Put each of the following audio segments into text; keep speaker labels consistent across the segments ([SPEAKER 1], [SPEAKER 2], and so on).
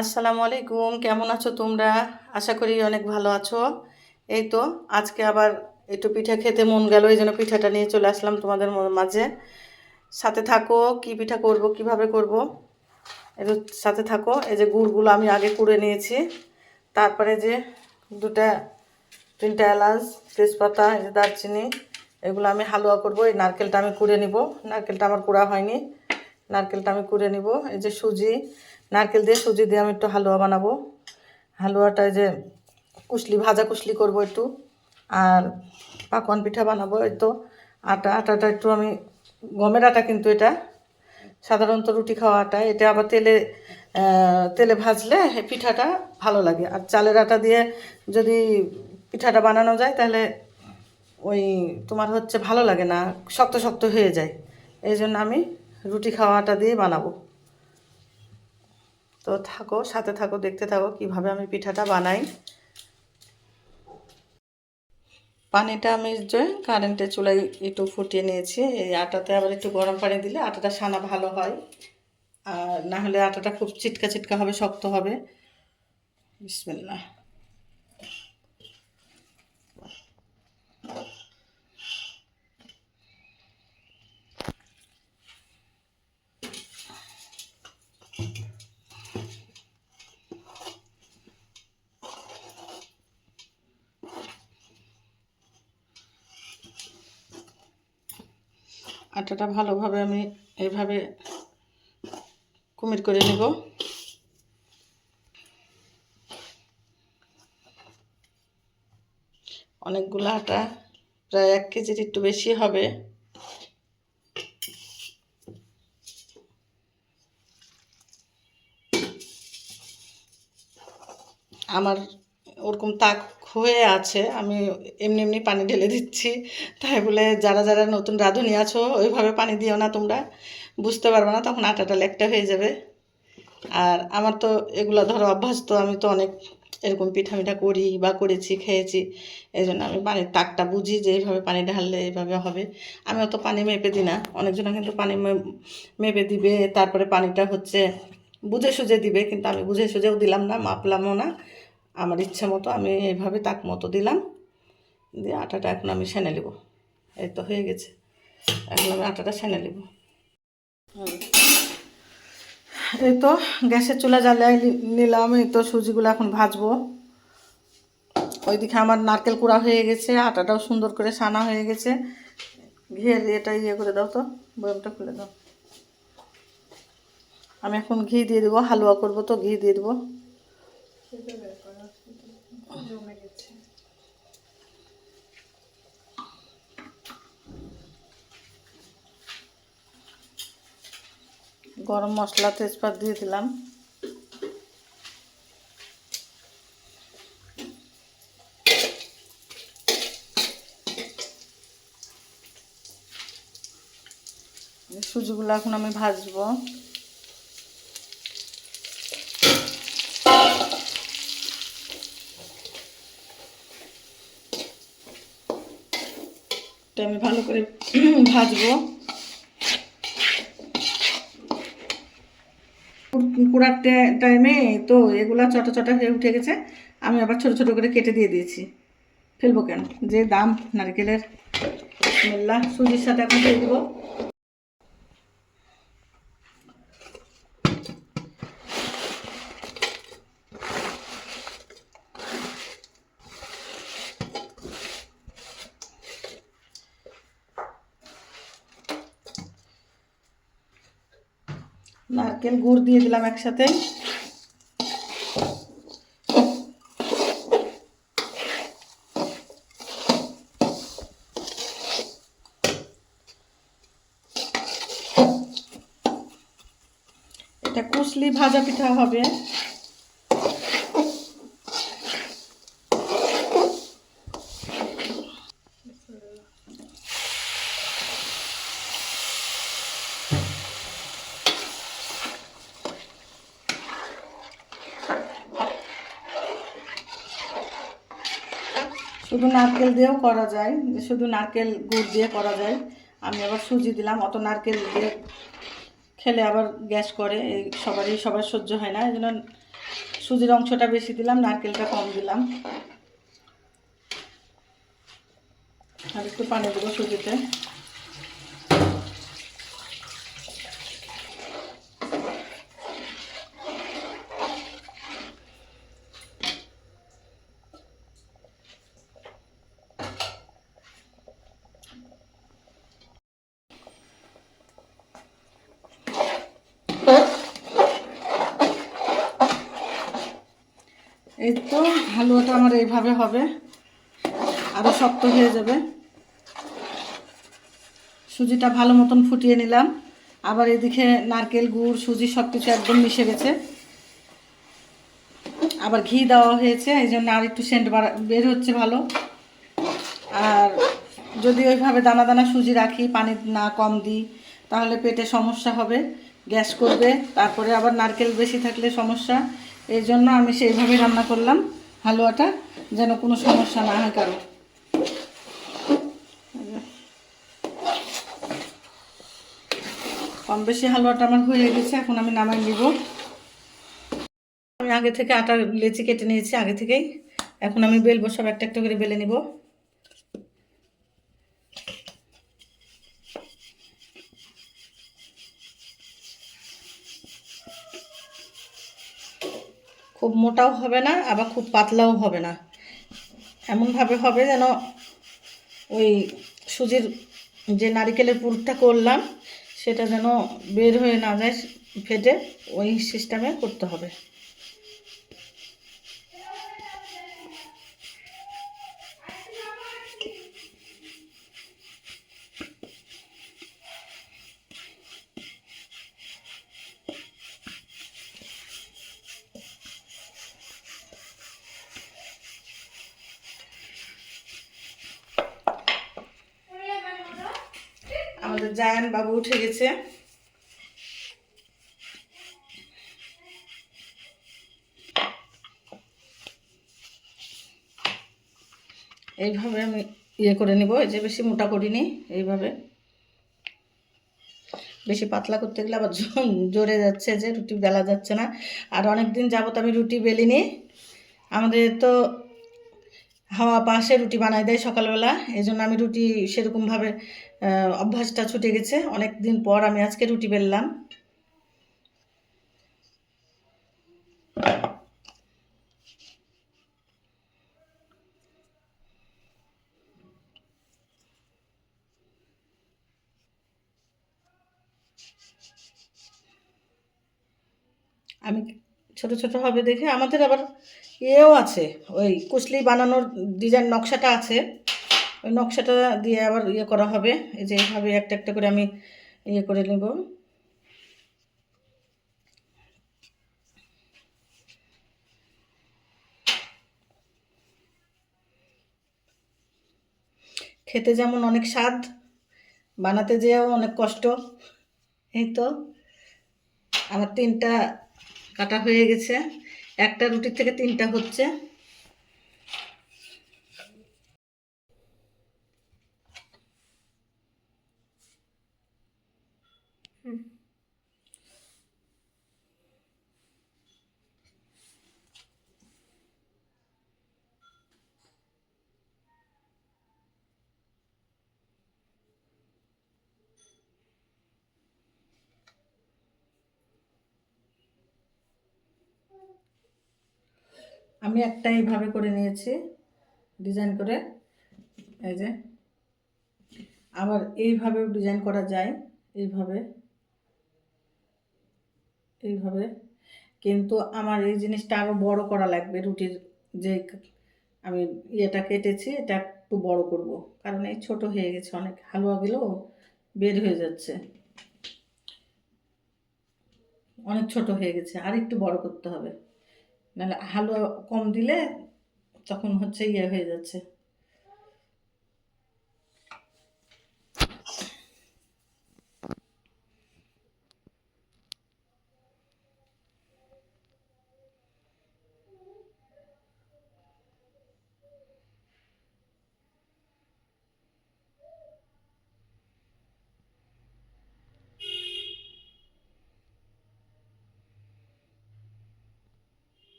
[SPEAKER 1] আসসালামু আলাইকুম, কেমন আছো তোমরা? আশা করি অনেক ভালো আছো। এই তো, আজকে আবার একটু পিঠা খেতে মন গেল, এই জন্য পিঠাটা নিয়ে চলে আসলাম তোমাদের মাঝে। সাথে থাকো, কি পিঠা করব, কীভাবে করব? একটু সাথে থাকো, এই যে গুড়গুলো আমি আগে কুড়ে নিয়েছি। তারপরে যে দুটা, তিনটা এলাচ, তেজপাতা, এই যে দারচিনি, এগুলো আমি হালুয়া করব, এই নারকেলটা আমি কুড়ে নিব। নারকেলটা আমার কুড়া হয়নি, নারকেলটা আমি কুড়ে নিব। এই যে সুজি নারকেল দিয়ে সুজি দিয়ে আমি একটু হালুয়া বানাবো। হালুয়াটা যে কুশলি, ভাজা কুশলি করব একটু। আর পাকোয়ান পিঠা বানাবো তো। আটা, আটাটা একটু আমি, গমের আটা কিন্তু এটা। সাধারণত রুটি খাওয়া আটা। এটা আবার তেলে তেলে ভাজলে পিঠাটা ভালো লাগে। আর চালের আটা দিয়ে যদি পিঠাটা বানানো যায় তাহলে ওই তোমার হচ্ছে ভালো লাগে না, শক্ত শক্ত হয়ে যায়। এই জন্য আমি রুটি খাওয়া আটা দিয়ে বানাবো। তো থাকো, সাথে থাকো, দেখতে থাকো কীভাবে আমি পিঠাটা বানাই। পানিটা আমি যে কারেন্টের চুলায় একটু ফুটিয়ে নিয়েছি, এই আটাতে আবার একটু গরম পানি দিলে আটাটা সানা ভালো হয়। আর না হলে আটাটা খুব চিটকা চিটকা হবে, শক্ত হবে। বিসমিল্লাহ। আটাটা ভালোভাবে আমি এইভাবে কুমির করে নেব। অনেকগুলো আটা, প্রায় এক কেজির একটু বেশি হবে। আমার ওরকম তাক হয়ে আছে, আমি এমনি এমনি পানি ঢেলে দিচ্ছি। তাই বলে যারা যারা নতুন রাঁধুনি আছো, ওইভাবে পানি দিও না তোমরা। বুঝতে পারবে না, তখন আটাটা লেকটা হয়ে যাবে। আর আমার তো এগুলো ধরো অভ্যাস, তো আমি তো অনেক এরকম পিঠা মিঠা করি বা করেছি, খেয়েছি। এই জন্য আমি পানির তাকটা বুঝি যে এইভাবে পানি ঢাললে এইভাবে হবে। আমি অত পানি মেপে দিই না, অনেকজনে কিন্তু পানি মেপে দিবে, তারপরে পানিটা হচ্ছে বুঝে সুঝে দিবে, কিন্তু আমি বুঝে সুঝেও দিলাম না, মাপলামও না। আমার ইচ্ছে মতো আমি এইভাবে তাক মতো দিলাম। দিয়ে আটাটা এখন আমি সেনে নেব। এই তো হয়ে গেছে। এখন আমি আটাটা সেনে নেব। এই তো গ্যাসের চুলা জ্বালিয়ে নিলাম। এই তো সুজিগুলো এখন ভাজবো। ওইদিকে আমার নারকেল কুড়া হয়ে গেছে। আটাটাও সুন্দর করে সানা হয়ে গেছে। ঘিয়ের এটা ইয়ে করে দাও তো, বয়মটা খুলে দাও। আমি এখন ঘি দিয়ে দেবো, হালুয়া করব তো, ঘি দিয়ে দেবো। গরম মশলা তেজপাত দিয়ে দিলাম। সুজিগুলো এখন আমি ভাজবো। আমি ভালো করে ভাজবো। কুড়ার টাইমে তো এগুলা চটা চটা হয়ে উঠে গেছে। আমি আবার ছোট ছোট করে কেটে দিয়ে দিয়েছি। ফেলব কেন? যে দাম নারকেলের মেল্লা সুজির সাথে এখন দিয়ে দেবো। নারকেল গুড় দিয়ে দিলাম একসাথে। এটা কুসলি ভাজা পিঠা হবে। শুধু নারকেল দিয়েও করা যায়, যে শুধু নারকেল গুড় দিয়ে করা যায়। আমি আবার সুজি দিলাম, অত নারকেল দিয়ে খেলে আবার গ্যাস করে, এই সবারই, সবার সহ্য হয় না। এই জন্য সুজির অংশটা বেশি দিলাম, নারকেলটা কম দিলাম। আর একটু পানি দেবো সুজিতে। এই তো হালুয়াটা আমার এইভাবে হবে। আরও শক্ত হয়ে যাবে। সুজিটা ভালো মতন ফুটিয়ে নিলাম। আবার এদিকে নারকেল গুড়, সুজি সব কিছু একদম মিশে গেছে। আবার ঘি দেওয়া হয়েছে, এই জন্য আর একটু সেন্ট বের হচ্ছে ভালো। আর যদি ওইভাবে দানা দানা সুজি রাখি, পানি না কম দিই, তাহলে পেটে সমস্যা হবে, গ্যাস করবে। তারপরে আবার নারকেল বেশি থাকলে সমস্যা। এই জন্য আমি সেইভাবে রান্না করলাম হালুয়াটা, যেন কোনো সমস্যা না হয় কারও। কম বেশি হালুয়াটা আমার হয়ে গেছে, এখন আমি নামাই নিব। আমি আগে থেকে আটার লেচি কেটে নিয়েছি আগে থেকেই। এখন আমি বেলবো সব একটা একটা করে বেলে নিব। খুব মোটাও হবে না, আবার খুব পাতলাও হবে না। এমনভাবে হবে যেন ওই সুজির যে নারিকেলের পুরটা করলাম, সেটা যেন বের হয়ে না যায় ফেটে, ওই সিস্টেমে করতে হবে আমাদের জায়ান বাবু উঠে গেছে। এইভাবে আমি ইয়ে করে নেব, এই যে বেশি মোটা করিনি, এইভাবে। বেশি পাতলা করতে গেলে আবার জোরে যাচ্ছে যে, রুটি বেলা যাচ্ছে না। আর অনেক দিন যাবত আমি রুটি বেলিনি। আমাদের তো হাওয়া পাশে রুটি বানাই দেয় সকালবেলা, এই জন্য আমি রুটি সেরকমভাবে অভ্যাসটা ছুটে গেছে। অনেক দিন পর আমি আজকে রুটি বেললাম। আমি ছোট ছোট হবে দেখে আমাদের আবার ইয়েও আছে, ওই কুচলি বানানোর ডিজাইন নকশাটা আছে। ওই নকশাটা দিয়ে আবার ইয়ে করা হবে। এই যে এইভাবে একটা একটা করে আমি ইয়ে করে নেব। খেতে যেমন অনেক স্বাদ, বানাতে যেও অনেক কষ্ট। এই তো, আমার তিনটা কাটা হয়ে গেছে। একটা রুটির থেকে তিনটা হচ্ছে। আমি একটা এইভাবে করে নিয়েছি ডিজাইন করে। এই যে, আবার এইভাবেও ডিজাইন করা যায়, এইভাবে। এইভাবে। কিন্তু আমার এই জিনিসটা আরও বড় করা লাগবে, রুটির যে আমি ইয়েটা কেটেছি, এটা একটু বড় করব। কারণ এই ছোট হয়ে গেছে অনেক হালুয়াগুলো বের হয়ে যাচ্ছে। অনেক ছোট হয়ে গেছে আর একটু বড় করতে হবে। নাহলে হালুয়া কম দিলে তখন হচ্ছে ইয়ে হয়ে যাচ্ছে।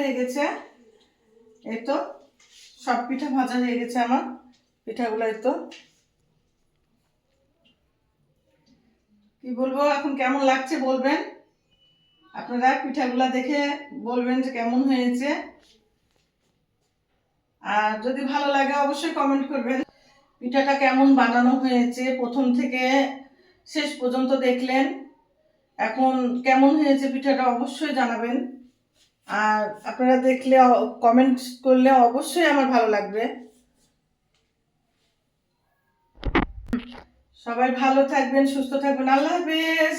[SPEAKER 1] হয়ে গেছে। এই তো, সব পিঠা ভাজা হয়ে গেছে আমার। পিঠাগুলো তো। কি বলব, এখন কেমন লাগছে বলবেন? আপনারা পিঠাগুলা দেখে বলবেন যে কেমন হয়েছে। আর যদি ভালো লাগে, অবশ্যই কমেন্ট করবেন। পিঠাটা কেমন বানানো হয়েছে, প্রথম থেকে শেষ পর্যন্ত দেখলেন। এখন কেমন হয়েছে পিঠাটা, অবশ্যই জানাবেন। আর আপনারা দেখলে কমেন্ট করলে অবশ্যই আমার ভালো লাগবে। সবাই ভালো থাকবেন, সুস্থ থাকবেন। আল্লাহ হাফেজ।